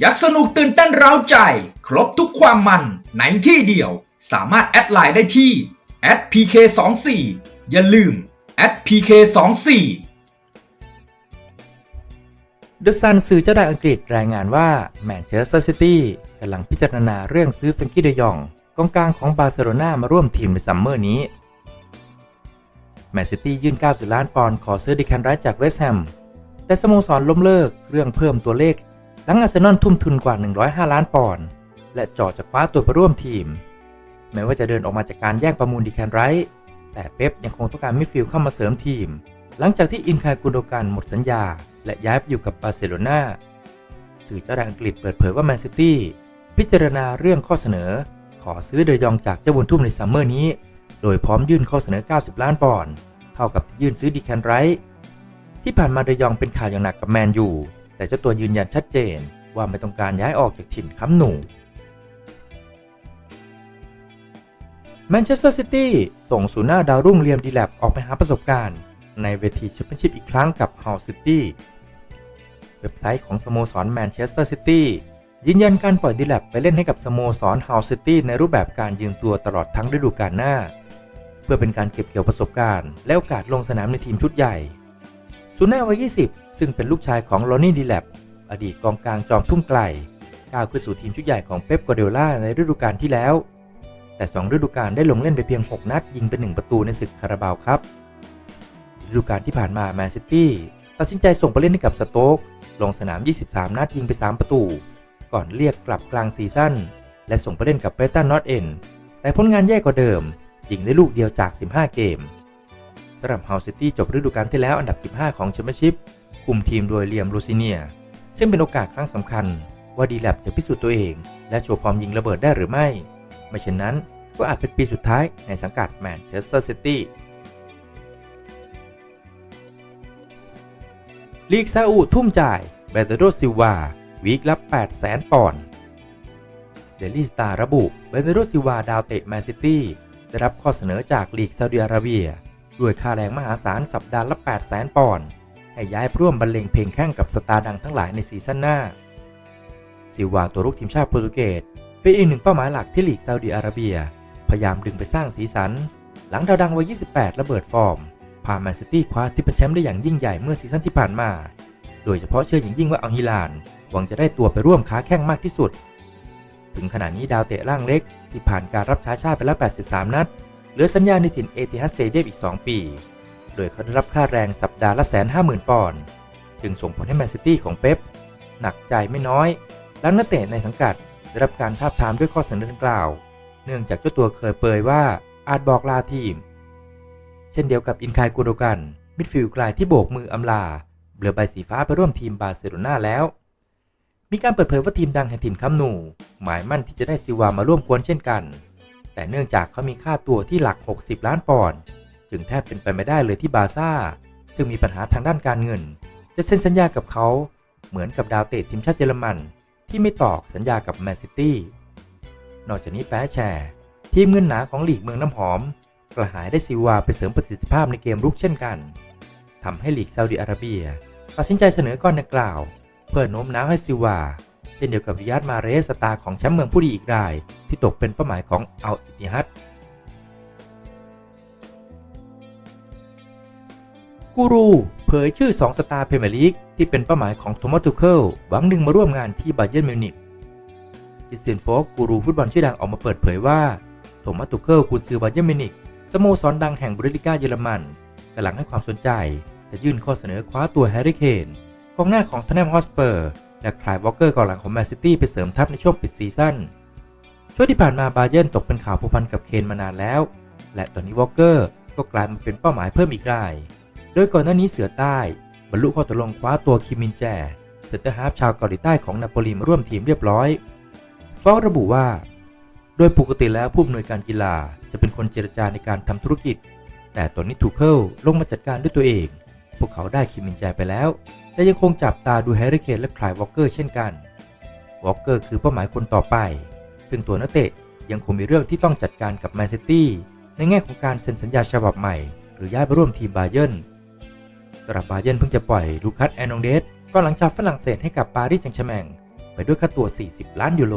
อยากสนุกตื่นเต้นเร้าใจ ครบทุกความมันในที่เดียว สามารถแอดไลน์ได้ที่ @pk24 อย่าลืม @pk24 เดอะซันสื่อเจ้าดังอังกฤษรายงานว่าแมนเชสเตอร์ซิตี้กำลังพิจารณาเรื่องซื้อเฟรนกี้เดยองกองกลางของบาร์เซโลนามาร่วมทีมในซัมเมอร์นี้แมนซิตี้ยื่น 90 ล้านปอนด์ขอซื้อดิแคนไรท์จากเวสต์แฮมแต่สโมสรล้มเลิกเรื่องเพิ่มตัวเลข หลังอาร์เซนอลทุ่มทุนกว่า 105 ล้านปอนด์และจ่อจะคว้าตัวไปร่วมทีม แม้ว่าจะเดินออกมาจากการแย่งประมูลดิแคนไรท์แต่เป๊ปยังคงต้องการมิดฟิลด์เข้ามาเสริมทีม หลังจากที่อินคากุนโดกันหมดสัญญา และย้ายไปอยู่กับบาร์เซโลนาสื่อเจ้าดังอังกฤษเปิดเผยว่าแมนซิตี้พิจารณาเรื่องข้อเสนอ ขอซื้อเดยองจากเจ้าบุญทุ่มในซัมเมอร์นี้ โดยพร้อมยื่นข้อเสนอ 90 ล้านปอนด์เท่ากับยื่นซื้อดีแคนไรท์ที่ผ่านมาเดยองเป็นข่าวอย่างหนักกับแมนยู แต่เจ้าตัวยืนยันชัดเจนว่าไม่ต้องการย้ายออกจากถิ่นค้ำหนูแมนเชสเตอร์ซิตี้ส่งศูนย์หน้าดาวรุ่งเลียมดีแลบออกไปหาประสบการณ์ ในเวทีแชมเปี้ยนชิพอีกครั้งกับ Hull City เว็บไซต์ของสโมสรแมนเชสเตอร์ซิตี้ยืนยันการปล่อยดีแลบไปเล่นให้กับสโมสร Hull City ในรูปแบบการยืมตัวตลอดทั้งฤดูกาลหน้า เพื่อเป็นการเก็บเกี่ยวประสบการณ์ และโอกาสลงสนามในทีมชุดใหญ่ ศูนย์หน้าวัย 20 ซึ่งเป็นลูกชายของลอนนี่ดีแลบอดีตกองกลางจอมทุ่มไกลก้าวขึ้นสู่ทีมชุดใหญ่ของเป๊ปกวาร์ดิโอลาในฤดูกาลที่แล้ว แต่ 2 ฤดูกาลได้ลงเล่นไปเพียง 6 นัดยิงเป็น1ประตูในศึกคาราบาวครับฤดูกาลที่ผ่านมาแมนซิตี้ตัดสินใจส่งไปเล่นให้กับสโต๊กลงสนาม 23 นัดยิงไป 3 ประตู ก่อนเรียกกลับกลางซีซั่นและส่งไปเล่นกับเบรตันนอตเอ็นแต่ผลงานแย่กว่าเดิมยิงได้ลูกเดียวจาก 15 เกม รับเฮาซิตี้จบฤดูกาลที่แล้วอันดับ 15 ของแชมเปี้ยนชิพคุมทีมโดยเลียมลูซิเนีย ซึ่งเป็นโอกาสครั้งสำคัญ ว่าดีแลบจะพิสูจน์ตัวเอง และโชว์ฟอร์มยิงระเบิดได้หรือไม่ ไม่เช่นนั้นก็อาจเป็นปีสุดท้ายในสังกัดแมนเชสเตอร์ซิตี้ลีกซาอุทุ่มจ่ายเบเตโดซิวาวีคละ8แสนปอนด์เดลี่สตาร์ระบุเบเตโดซิวาดาวเตะแมนซิตี้ได้รับข้อเสนอจากลีกซาอุดิอาระเบีย ด้วยค่าแรงมหาศาลสัปดาห์ละ8แสนปอนด์ให้ย้ายร่วมบรรเลงเพลงแข่งกับสตาร์ดังทั้งหลายในซีซั่นหน้า ซิวาตัวลูกทีมชาติโปรตุเกสเป็นอีกหนึ่งเป้าหมายหลักที่ลีกซาอุดิอาระเบีย พยายามดึงไปสร้างสีสัน หลังดาวดังวัย 28 ระเบิดฟอร์ม พาแมนซิตี้คว้าทิปเปิลแชมป์ได้อย่างยิ่งใหญ่เมื่อซีซั่นที่ผ่านมา โดยเฉพาะเชื่ออย่างยิ่งว่าอัลฮิลาน หวังจะได้ตัวไปร่วมค้าแข่งมากที่สุด ถึงขณะนี้ดาวเตะร่างเล็ก ที่ผ่านการรับใช้ชาติไปแล้ว 83 นัด เหลือสัญญาในถิ่นเอติฮัสเตเดียมอีก 2 ปี โดยเขาได้รับค่าแรงสัปดาห์ละแสนห้าหมื่นปอนด์ จึงส่งผลให้แมนซิตี้ของเป๊ปหนักใจไม่น้อย หลังนักเตะในสังกัดได้รับการทาบทามด้วยข้อเสนอดังกล่าว เนื่องจากเจ้าตัวเคยเปยว่าอาจบอกลาทีม เช่นเดียวกับอินคายกูโดกัน มิดฟิลด์กลายที่โบกมืออำลาเบลือใบสีฟ้าไปร่วมทีมบาร์เซโลนาแล้ว มีการเปิดเผยว่าทีมดังแห่งถิ่นคัมนู หมายมั่นที่จะได้ซิวามาร่วมกวนเช่นกัน แต่เนื่องจากเขามีค่าตัวที่หลัก 60 ล้านปอนด์จึงแทบเป็นไปไม่ได้เลยที่บาซ่า ซึ่งมีปัญหาทางด้านการเงิน จะเซ็นสัญญากับเขา เหมือนกับดาวเตะทีมชาติเยอรมัน ที่ไม่ต่อสัญญากับแมนซิตี้นอกจากนี้แปแชร์ ทีมเงินหนาของหลีกเมืองน้ำหอม กระหายได้ซิวาไปเสริมประสิทธิภาพในเกมรุกเช่นกันทำให้หลีกซาอุดิอาระเบีย ตัดสินใจเสนอก้อนดังกล่าว เพื่อโน้มน้าวให้ซิวา ช่นเดียวกับวิยัตมาเรสสตาร์ของแชมป์เมืองผู้ดีอีกราย ที่ตกเป็นเป้าหมายของอัลอิติฮัดกูรูเผยชื่อ 2 สตาร์เพเมียร์ลีกที่เป็นเป้าหมายของโทมัสทูเคิลหวังดึงมาร่วมงานที่บาเยิร์นมิวนิกคิสเตียนโฟกกูรูฟุตบอลชื่อดังออกมาเปิดเผยว่าโทมัสทูเคิลกุนซือบาเยิร์นมิวนิกสโมสรดังแห่งบุนเดสลิก้าเยอรมันกำลังให้ความสนใจ จะยื่นข้อเสนอคว้าตัวแฮร์รี่เคนกองหน้าของทนแนมฮอสเปอร์ และคลายวอลเกอร์กองหลังของแมนซิตี้ไปเสริมทัพในช่วงปิดซีซั่น ช่วงที่ผ่านมาบาเยิร์นตกเป็นข่าวผูกพันกับเคนมานานแล้ว และตอนนี้วอลเกอร์ก็กลายมาเป็นเป้าหมายเพิ่มอีกราย โดยก่อนหน้านี้เสือใต้ บรรลุข้อตกลงคว้าตัวคิมมินแจเซนเตอร์ฮาฟชาวเกาหลีใต้ของนาโปลีมาร่วมทีมเรียบร้อยฟอกระบุว่า โดยปกติแล้วผู้อำนวยการกีฬาจะเป็นคนเจรจาในการทำธุรกิจ แต่ตอนนี้ทูเคิลลงมาจัดการด้วยตัวเอง วกเขาได้คิมมินแจไปแล้ว แต่ยังคงจับตาดูแฮร์รี่เคนและคลายวอลเกอร์เช่นกันวอลเกอร์คือเป้าหมายคนต่อไป ซึ่งตัวนักเตะยังคงมีเรื่องที่ต้องจัดการกับแมนซิตี้ในแง่ของการเซ็นสัญญาฉบับใหม่ หรือย้ายไปร่วมทีมบาเยิร์นสำหรับบาเยิร์นเพิ่งจะปล่อยลูคัสแอนนองเดสก็หลังจากฝรั่งเศสให้กับปารีสแซงต์แชร์แมงไปด้วยค่าตัว 40 ล้านยูโร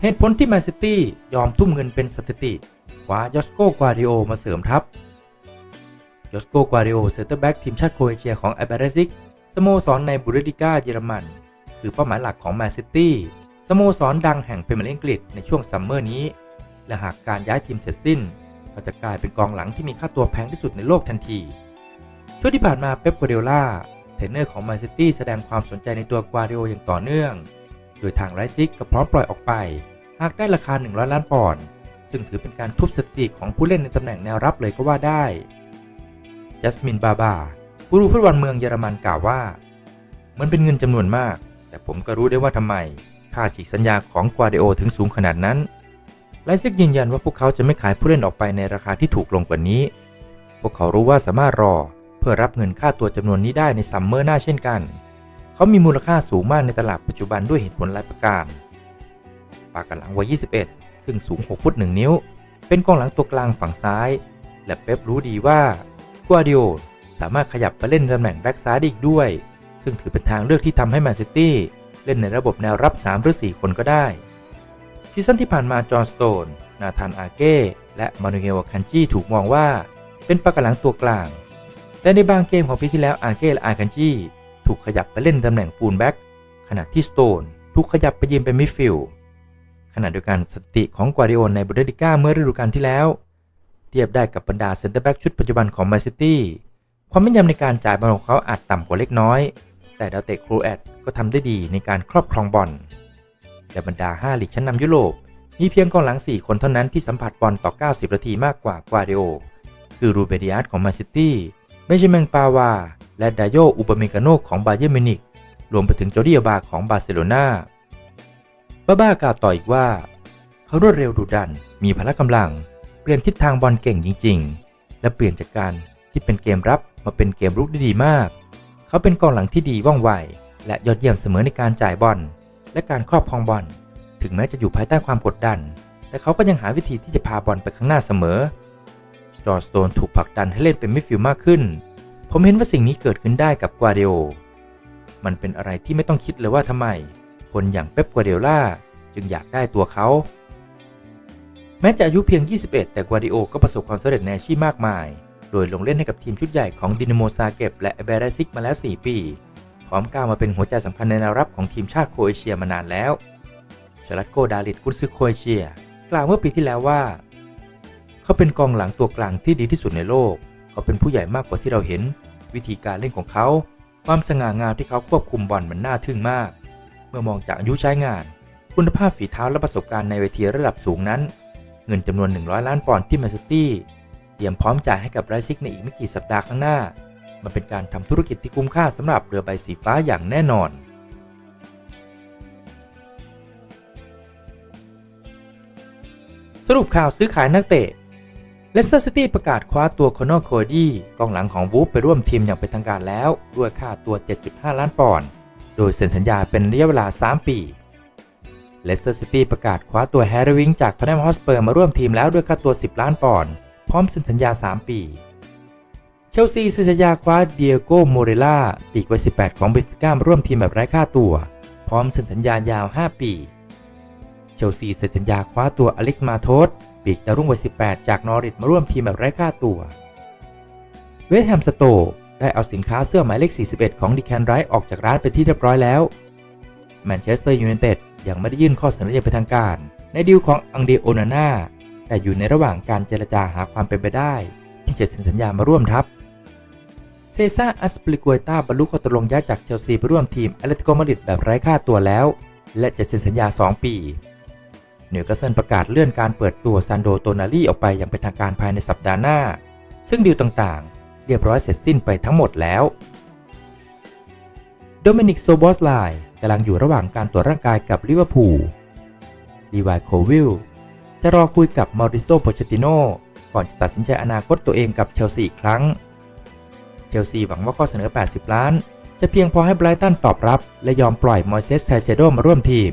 เหตุผลที่แมนซิตี้ยอมทุ่มเงินเป็นสถิติคว้ายอสโกกวาดิโอมาเสริมทัพ ยอสโกกวาดิโอเซนเตอร์แบ็กทีมชาติโครเอเชียของแอเบเรซิกสโมสรในบูเดดิก้าเยอรมัน คือเป้าหมายหลักของแมนซิตี้สโมสรดังแห่งพรีเมียร์ลีกอังกฤษในช่วงซัมเมอร์นี้ และหากการย้ายทีมเสร็จสิ้นก็จะกลายเป็นกองหลังที่มีค่าตัวแพงที่สุดในโลกทันที ช่วงที่ผ่านมาเป๊ปกัวเดโอล่าเทรนเนอร์ของแมนซิตี้แสดงความสนใจในตัวกัวเดโออย่างต่อเนื่อง โดยทางไรซิกก็พร้อมปล่อยออกไป หากได้ราคา 100 ล้านปอนด์ซึ่งถือเป็นการทุบสถิติของผู้เล่นในตำแหน่งแนวรับเลยก็ว่าได้ จัสมินบาบาผู้รู้ฟุตบอลเมืองเยอรมันกล่าวว่า มันเป็นเงินจำนวนมาก แต่ผมก็รู้ได้ว่าทำไม ค่าฉีกสัญญาของกัวเดโอถึงสูงขนาดนั้นไลซิกยืนยันว่าพวกเขาจะไม่ขายผู้เล่นออกไปในราคาที่ถูกลงกว่านี้ พวกเขารู้ว่าสามารถรอเพื่อรับเงินค่าตัวจำนวนนี้ได้ในซัมเมอร์หน้าเช่นกัน เขามีมูลค่าสูงมากในตลาดปัจจุบันด้วยเหตุผลหลายประการ ปากกหลังวัย 21 ซึ่งสูง 6 ฟุต 1 นิ้ว เป็นกองหลังตัวกลางฝั่งซ้าย และเป๊ปรู้ดีว่า กัวดิโอสามารถขยับไปเล่นตำแหน่งแบ็กซ้ายได้อีกด้วย ซึ่งถือเป็นทางเลือกที่ทำให้แมนซิตี้เล่นในระบบแนวรับ 3 หรือ 4 คนก็ได้ ซีซั่นที่ผ่านมาจอห์นสโตน นาธานอาเก้ และมานูเอลคันจีถูกมองว่า เป็นปากกันหลังตัวกลาง แต่ในบางเกมของปีที่แล้วอาเก้และอาคันจีถูกขยับไปเล่นตำแหน่งฟูลแบ็กขณะที่สโตนถูกขยับไปยืนเป็นมิดฟิลด์ขณะเดียวกันสติของกวาดิโอในบุนเดสลิก้าเมื่อฤดูกาลที่แล้ว เทียบได้กับบรรดาเซ็นเตอร์แบ็กชุดปัจจุบันของแมนซิตี้ความแม่นยำในการจ่ายบอลของเขาอาจต่ำกว่าเล็กน้อย แต่ดาวเตะครูแอตก็ทำได้ดีในการครอบครองบอลและบรรดา 5 ลีกชั้นนำยุโรป มีเพียงกองหลัง 4 คนเท่านั้นที่สัมผัสบอลต่อ 90 นาทีมากกว่ากวาดิโอ คือรูเบดิอาสของแมนซิตี้เบนจามินปาวา และดาโยอุปเมกาโนของบาเยอร์มินิกรวมไปถึงโจดี้อาบาของบาร์เซโลนาบ้าบ้ากล่าวต่ออีกว่า เขารวดเร็วดุดัน มีพละกำลัง เปลี่ยนทิศทางบอลเก่งจริง ๆ และเปลี่ยนจากการที่เป็นเกมรับมาเป็นเกมรุกได้ดีมาก เขาเป็นกองหลังที่ดีว่องไว และยอดเยี่ยมเสมอในการจ่ายบอลและการครอบครองบอล ถึงแม้จะอยู่ภายใต้ความกดดัน แต่เขาก็ยังหาวิธีที่จะพาบอลไปข้างหน้าเสมอ จอร์สโตนถูกผลักดันให้เล่นเป็นมิดฟิลด์มากขึ้น ผมเห็นว่าสิ่งนี้เกิดขึ้นได้กับกัวเดโอ มันเป็นอะไรที่ไม่ต้องคิดเลยว่าทำไม คนอย่างเป๊ปกัวเดล่าจึงอยากได้ตัวเขา แม้จะอายุเพียง 21 แต่กัวดิโอก็ประสบความสำเร็จในอาชีพมากมาย โดยลงเล่นให้กับทีมชุดใหญ่ของดินโมซาเก็บและเบรซิกมาแล้ว 4 ปี พร้อมก้าวมาเป็นหัวใจสำคัญในแนวรับของทีมชาติโครเอเชียมานานแล้วชลัตโกดาลิดกุนซือโครเอเชีย กล่าวเมื่อปีที่แล้วว่า เขาเป็นกองหลังตัวกลางที่ดีที่สุดในโลก เขาเป็นผู้ใหญ่มากกว่าที่เราเห็น วิธีการเล่นของเขา ความสง่างามที่เขาควบคุมบอลมันน่าทึ่งมาก เมื่อมองจากอายุใช้งาน คุณภาพฝีเท้าและประสบการณ์ในเวทีระดับสูงนั้น เงินจำนวน 100 ล้านปอนด์ที่แมนซิตี้เตรียมพร้อมจ่ายให้กับไรซิกในอีกไม่กี่สัปดาห์ข้างหน้า มันเป็นการทำธุรกิจที่คุ้มค่าสำหรับเรือใบสีฟ้าอย่างแน่นอนสรุปข่าวซื้อขายนักเตะ เลสเตอร์ซิตี้ประกาศคว้าตัวคอนอร์โคดี้กองหลังของวูฟไปร่วมทีมอย่างเป็นทางการแล้ว ด้วยค่าตัว 7.5 ล้านปอนด์ โดยเซ็นสัญญาเป็นระยะเวลา 3 ปี เลสเตอร์ซิตี้ประกาศคว้าตัวแฮร์รี่วิงจากทอนแนมฮอสเปอร์มาร่วมทีมแล้วด้วยค่าตัว 10 ล้านปอนด์พร้อมเซ็นสัญญา 3 ปี เชลซีเซ็นสัญญาคว้าเดียโกโมเรล่าปีกวัย18 ของเบนฟิก้ามาร่วมทีมแบบไร้ค่าตัว พร้อมเซ็นสัญญายาว 5 ปี เชลซีเซ็นสัญญาคว้าตัวอเล็กซ์มาโทสปีกดาวรุ่งวัย18 จากนอริทมาร่วมทีมแบบไร้ค่าตัว เวสต์แฮมสโตร์ได้เอาสินค้าเสื้อหมายเลข 41 ของดิแคนไรท์ออกจากร้านเป็นที่เรียบร้อยแล้วแมนเชสเตอร์ยูไนเต็ด ยังไม่ได้ยื่นข้อเสนออย่างเป็นทางการ ในดีลของอังเดโอนาน่าแต่อยู่ในระหว่างการเจรจาหาความเป็นไปได้ ที่จะเซ็นสัญญามาร่วมทัพเซซ่าอัสปลิกวยตาบรรลุข้อตกลงย้ายจากเชลซีไปร่วมทีมแอตเลติโกมาดริดแบบไร้ค่าตัวแล้ว และจะเซ็นสัญญา 2 ปีเนวคาสเซิลประกาศเลื่อนการเปิดตัวซานโดโตนาลีออกไปอย่างเป็นทางการภายในสัปดาห์หน้า ซึ่งดีลต่างๆ เรียบร้อยเสร็จสิ้นไปทั้งหมดแล้ว โดมินิกโซบอสไล กำลังอยู่ระหว่างการตรวจร่างกายกับลิเวอร์พูลลีวายโควิลจะรอคุยกับมอริโซโปเชติโนก่อนจะตัดสินใจอนาคตตัวเองกับเชลซีอีกครั้ง เชลซีหวังว่าข้อเสนอ 80 ล้าน จะเพียงพอให้ไบรตันตอบรับ และยอมปล่อยมอยเซสไซเซโดมาร่วมทีม